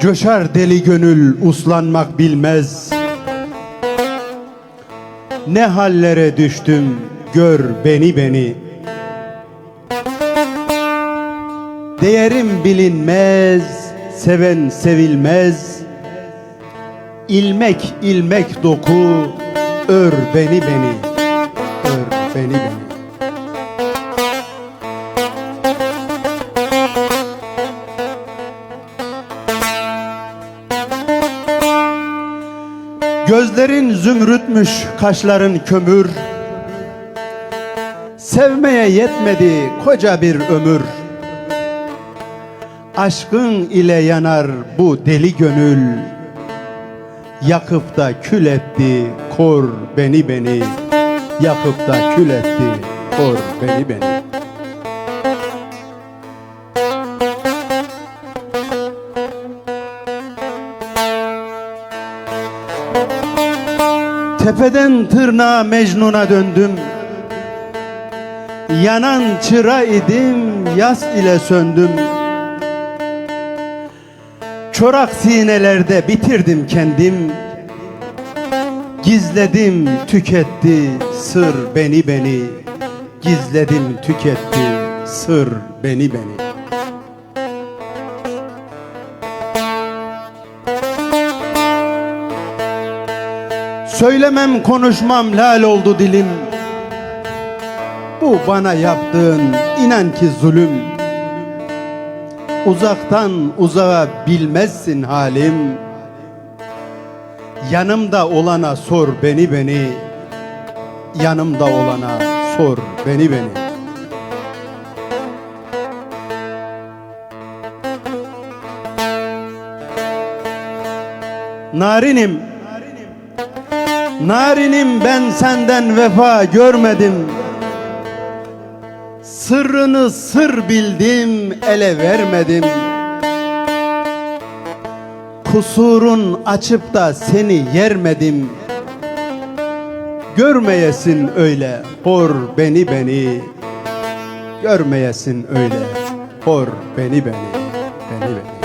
Coşar deli gönül uslanmak bilmez. Ne hallere düştüm gör beni beni. Değerim bilinmez Seven sevilmez. İlmek ilmek doku Ör beni beni Gözlerin zümrütmüş, kaşların kömür. Sevmeye yetmedi koca bir ömür. Aşkın ile yanar bu deli gönül. Yakıp da kül etti kor beni beni. Yakıp da kül etti kor beni beni. Tepeden tırnağa Mecnun'a döndüm. Yanan çıra idim Yas ile söndüm. Çorak sinelerde bitirdim kendim. Gizledim tüketti sır beni beni. Gizledim tüketti sır beni beni Söylemem konuşmam lal oldu dilim. Bu bana yaptığın inan ki zulüm. Uzaktan uzağa bilmezsin halim. Yanımda olana sor beni beni. Yanımda olana sor beni beni. Narinim Narinim ben senden vefa görmedim. Sırrını sır bildim ele vermedim. Kusurun açıp da seni yermedim. Görmeyesin öyle hor beni beni. Görmeyesin öyle hor beni beni